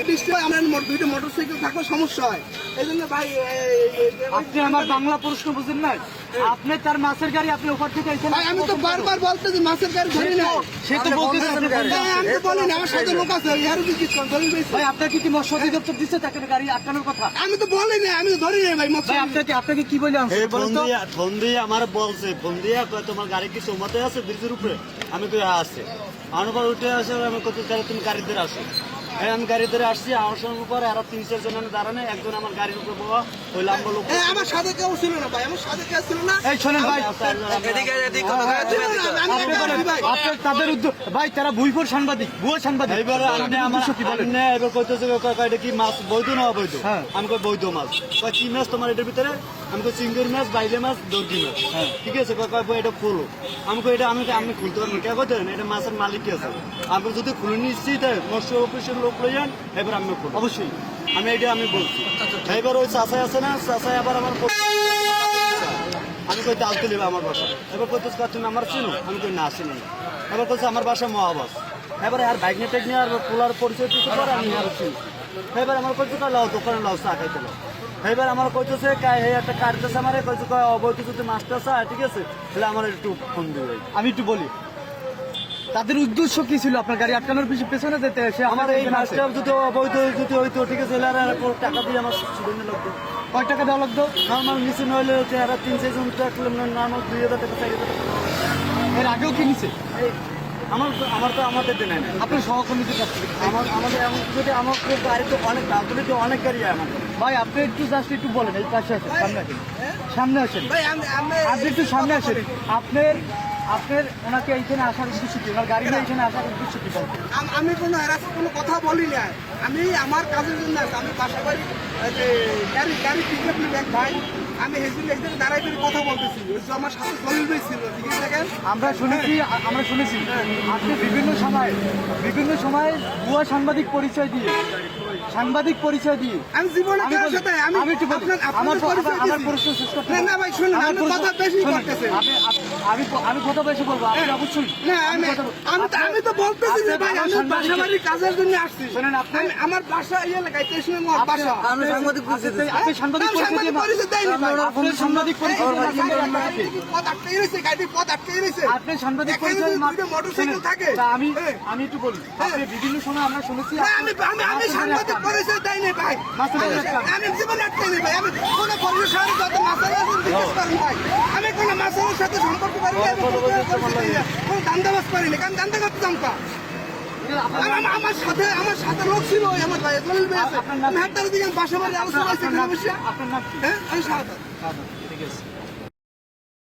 দুইটা মোটরসাইকেল থাকলে সমস্যা হয়। এই জন্য ভাই এই- এই- এই- আপনি আমার বাংলা প্রশ্ন বুঝেন নাই? আপনি তার মাছের গাড়ি আপনি ওখান থেকে আমি তো বারবার বলতেছি মাছের গাড়ি ধরি না সে তো বলতেছে আপনি বললেন। হ্যাঁ, আমি তো আমার সাথে লোক আছে ইয়ারও কি কিছু ধরি ভাই আপনাকে কি মৎস্য অধিদপ্তর দিচ্ছে তাকে গাড়ি আটকানোর কথা। আমি তো বলি না আমি তো ধরি না ভাই মৎস্য আপনাকে আপনাকে কি বলে আনছে বলেন তো? ফোন দিয়ে আমার বলছে ফোন দিয়ে তোমার গাড়ি কি সোমাতে আছে ব্রিজের উপরে? আমি কই হ্যাঁ আছে। আমার উঠে আসে আমি কত তাহলে তুমি গাড়ি ধরে আসো। হ্যাঁ আমি গাড়ি ধরে আসছি আমার সঙ্গে পরে আরও তিন চার জন দাঁড়ানো একজন আমার গাড়ির উপরে বয়া ওই লাম্বা লোক। আমার সাথে কেউ ছিল না ভাই আমার সাথে কেউ ছিল না। এই শোনেন তাদের উদ্যোগ ভাই তারা ভুইপুর সাংবাদিক ভুয়ো সাংবাদিক। আপনি আমার কি বলেন? এবার কইতেছে মাছ বৈধ না অবৈধ? হ্যাঁ। আমি কই বৈধ মাছ। কয় কি মাছ তোমার এটার ভিতরে? আমি কই চিংড়ি মাছ বাইলে মাছ দর্জি মাছ। হ্যাঁ। ঠিক আছে কয় এটা খুলো। আমি কই এটা আমি আমি খুলতে পারব কে কইতেন এটা মাছের মালিক কে আছে? আমি যদি খুলে নিশ্চিত মৎস্য অফিসের লোক লই যান এবার আমি খুলবো। অবশ্যই। আমি এটা আমি বলছি। এবার ওই চাষাই আছে না চাষাই আবার আমার আমি কই তাল তুলিবে আমার বাসা। এবার কইতে তুমি আমার চিনো? আমি কই না চিনি। এবার কইছে আমার বাসা মহাবাস। এবার আর বাইক নিয়ে টেক নিয়ে আর পোলার পরিচয় দিতে পারে আমি আর চিনি এবার আমার কইতে লাও দোকানে লাও চা খাইতে লাও। এবার আমার কইতেছে কাই হে একটা কাটতেছে আমার? কইছে কয় অবৈধ যদি মাছটা চা ঠিক আছে। তাহলে আমার একটু ফোন দিবে আমি একটু বলি তাদের উদ্দেশ্য কি ছিল আপনার গাড়ি আটকানোর পিছনে? পেছনে যেতে সে আমার এই মাস্টার যদি অবৈধ যদি হইতো ঠিক আছে আর টাকা দিয়ে আমার সুবিধা লাগতো। কয় টাকা দেওয়া লাগতো? নর্মাল নিচে নইলে হচ্ছে আর তিন চার জন টাকা নর্মাল দুই হাজার টাকা টাকা। এর আগেও কি এই আমার আমার তো আমাদের দেয় নাই। আপনার সহকর্মীদের কাছ থেকে? আমার আমাদের এমন যদি আমার তো গাড়ি তো অনেক তাড়াতাড়ি তো অনেক গাড়ি আমার ভাই আপনি একটু জাস্ট একটু বলেন এই পাশে আসেন সামনে আসেন সামনে আসেন ভাই আমি আমি আপনি একটু সামনে আসেন আপনার আপনার ওনাকে এইখানে আসার উদ্দেশ্য কি? ওনার গাড়ি নিয়ে এখানে আসার উদ্দেশ্য কি আমি কোনো হ্যারাস কোনো কথা বলি না আমি আমার কাজের জন্য আমি বাসা বাড়ি এই আমি আমার আছে দেখেন? আমরা শুনেছি আমরা শুনেছি আপনি বিভিন্ন সময় বিভিন্ন সময় ভুয়া সাংবাদিক পরিচয় দিয়ে সাংবাদিক পরিচয় দিয়ে। আমি জীবনে আমি কারোর সাথে আমি আমি আমার পরিচয় শেষ করতে না, ভাই, শুনুন, আমার কথা বেশি করতেছেন। আমি- আমি- আমি আমি কথা বেশি বলব আপনি অবশ্যই না আমি আমি তো আমি তো বলতেছি যে ভাই আমি সাংবাদিক- কাজের জন্য আসছি। শোনেন, আপনি- আমার বাসা বাসা। আপনি সাংবাদিক পরিচয় দিয়েছেন। আপনি সাংবাদিক পরিচয় পরিচয় আপনি সাংবাদিক পরিচয় পথ আটকে রয়েছে গাড়ি পথ আটকে রয়েছে। আপনি সাংবাদিক এখানে পরিচয় যদি মোটরসাইকেল থাকে। আমি হ্যাঁ। আমি একটু বলি হ্যাঁ। আপনি বিভিন্ন সময় আমরা শুনেছি আমি আমি আমি সাংবাদিক পরিচয় দেয়নি ভাই। আমি- জীবনে ভাই। আমি কোনো পরিচয় সাথে যত মাছের আছে জিজ্ঞেস করেন ভাই। আমি কোনো সাথে সম্পর্ক করি না কোনো দিই দান্দাবাজ করি না। কারণ দান্দা করতে জানতা। আর আমার- সাথে আমার সাথে লোক ছিল আমার ভাই জলিল ভাই আছে। আমি হাত দিকে বাসা বাড়ি আলোচনা আছে। আপনার নাম হ্যাঁ আমি সাহায্য ঠিক আছে।